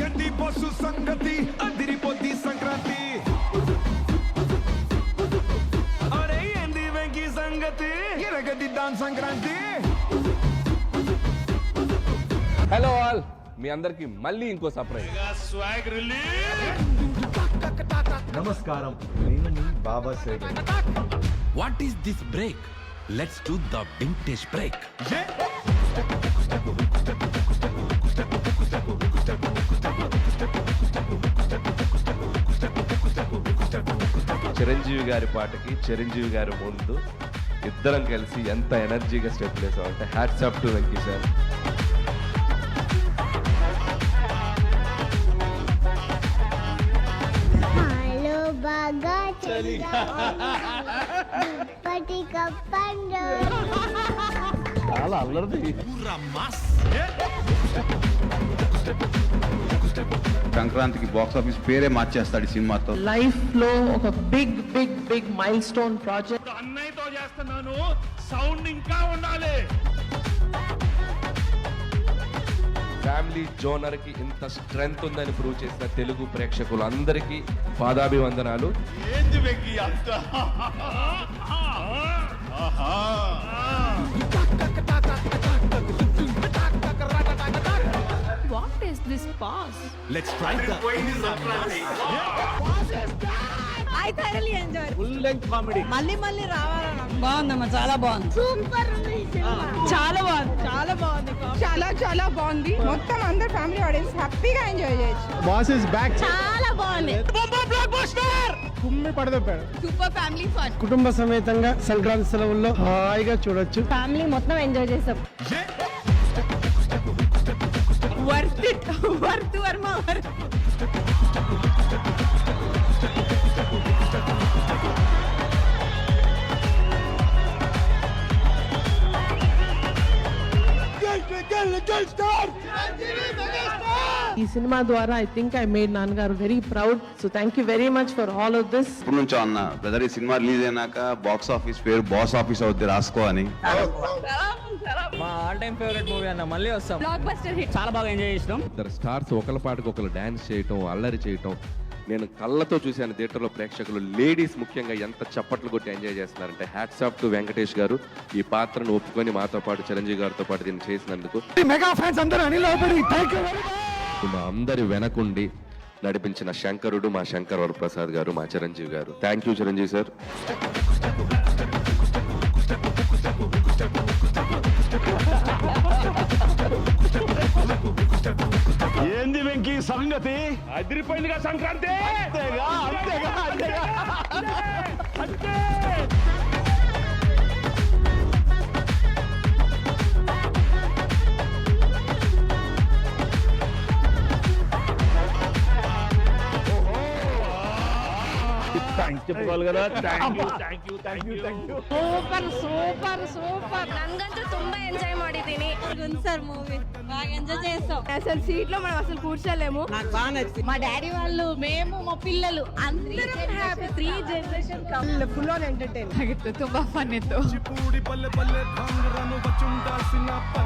గడ్డి పశు సంగతి అదిరిపోద్ది సంక్రాంతి అరే ఏంది వెంకీ సంగతి? సంక్రాంతి. హలో ఆల్ మీ అందరికి మళ్ళీ ఇంకో సర్ప్రైజ్ నమస్కారం నేను మీ బాబా సేగర్ What is this break? Let's do the vintage break. Chiranjeevi గారి పాటకి చిరంజీవి గారి ముందు ఇద్దరం కలిసి ఎంత ఎనర్జీగా స్టెప్ వేసాం అంటే hats up to Venky sir బాగా చాలా అల్లరిది. సంక్రాంతికి బాక్స్ ఆఫీస్ పేరే మార్చేస్తాడు ఈ సినిమాతో. లైఫ్లో ఒక big big big milestone project అన్నయ్యతో చేస్తున్నాను. సౌండ్ ఇంకా ఉండాలి. ఫ్యామిలీ జోనర్కి ఇంత స్ట్రెంగ్త్ ఉందని ప్రూవ్ చేసిన తెలుగు ప్రేక్షకులు అందరికీ పాదాభివందనాలు. ఏంది వెంకీ అంత? What is this pause? Let's try మళ్ళీ మళ్ళీ రావాలన్నా. బాగుందమ్మా చాలా బాగుంది. సూపర్ ఉంది ఈ సినిమా. చాలా బాగుంది. చాలా బాగుంది చాలా చాలా బాగుంది. మొత్తం అందరు ఫ్యామిలీ ఆడియన్స్ హ్యాపీగా ఎంజాయ్ చేయొచ్చు. బాస్ ఇస్ బ్యాక్ చాలా బాగుంది. కుమ్మి పడదొప్పాడు. సూపర్ ఫ్యామిలీ ఫన్ కుటుంబ సమేతంగా సంక్రాంతి సెలవుల్లో హాయిగా చూడొచ్చు. ఫ్యామిలీ మొత్తం ఎంజాయ్ చేస్తాం వర్త్ ఇట్ వర్త్ వర్మ వర్త్ ఈ సినిమా ద్వారా ఐ థింక్ ఐ మేడ్ నాన్నగారు very proud so thank you very much for all of this ఇప్పుడు నుంచో అన్న బ్రదర్ ఈ సినిమా రిలీజ్ అయినాక బాక్స్ ఆఫీస్ పేరు బాస్ ఆఫీస్ అవుద్ది రాసుకో అని. మా ఆల్ టైమ్ ఫేవరెట్ మూవీ అన్న మళ్ళీ వస్తాం. బ్లాక్ బస్టర్ హిట్ చాలా బాగా ఎంజాయ్ చేసినాం. ఇద్దరు స్టార్స్ ఒకళ్ళ పాటకు ఒకరు డాన్స్ చేయటం అల్లరి చేయటం నేను కళ్ళతో చూశాను థియేటర్లో ప్రేక్షకులు. లేడీస్ ముఖ్యంగా ఎంత చప్పట్లు కొట్టి ఎంజాయ్ చేస్తున్నారంటే హ్యాట్స్ ఆఫ్ టు వెంకటేష్ గారు. ఈ పాత్రను ఒప్పుకొని మాతో పాటు చిరంజీవి గారితో పాటు దీన్ని చేసినందుకు. మెగా ఫ్యాన్స్ అందరూ అనిల్ మా అందరి వెనకుండి నడిపించిన శంకరుడు మా శంకర్ వరప్రసాద్ గారు మా చిరంజీవి గారు. Thank you Chiranjeevi sir. సంగతి అదిరిపోయిందిగా సంక్రాంతి. అంతేగా అంతేగా అంతేగా. చెప్పుకోవాలి కదా thank you thank you thank you thank you super super super ನಂಗಂತೂ ತುಂಬಾ ಎಂಜಾಯ್ ಮಾಡಿದ್ದೀನಿ ಸರ್ ಮೂವಿ బాగా ఎంజాయ్ చేస్తాం అసలు సీట్ లో మనం అసలు కూర్చోలేము నాకు బాగా నచ్చింది మా డాడీ వాళ్ళు మేము మా పిల్లలు అందరం happy three generation full on entertain ಆಗಿತ್ತು ತುಂಬಾ ಫನ್ ಇತ್ತು చిపూడి పల్లె పల్లె భాంగరను వచ్చుండాల్సిన పల్లె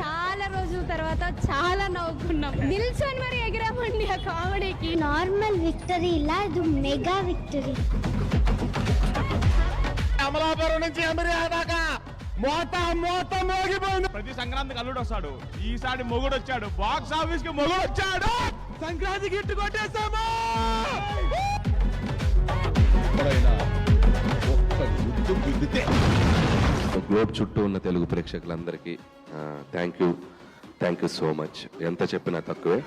చాలా రోజుల తర్వాత చాలా నవ్వుకున్నాం. నిల్చొని మరి ఎగిరామండి ఆ కామెడీకి. నార్మల్ విక్టరీ ఇలా ఇది మెగా విక్టరీ అమలాపురం నుంచి అమెరియా దాకా మోత మోత మోగిపోయింది. ప్రతి సంక్రాంతికి అల్లుడు వస్తాడు. ఈసారి మొగుడు వచ్చాడు బాక్స్ ఆఫీస్కి మొగుడు వచ్చాడు సంక్రాంతికి ఇట్టు కొట్టేస్తాము. గ్లోబ్ చుట్టూ ఉన్న తెలుగు ప్రేక్షకులందరికీ thank you thank you so much ఎంత చెప్పినా తక్కువే.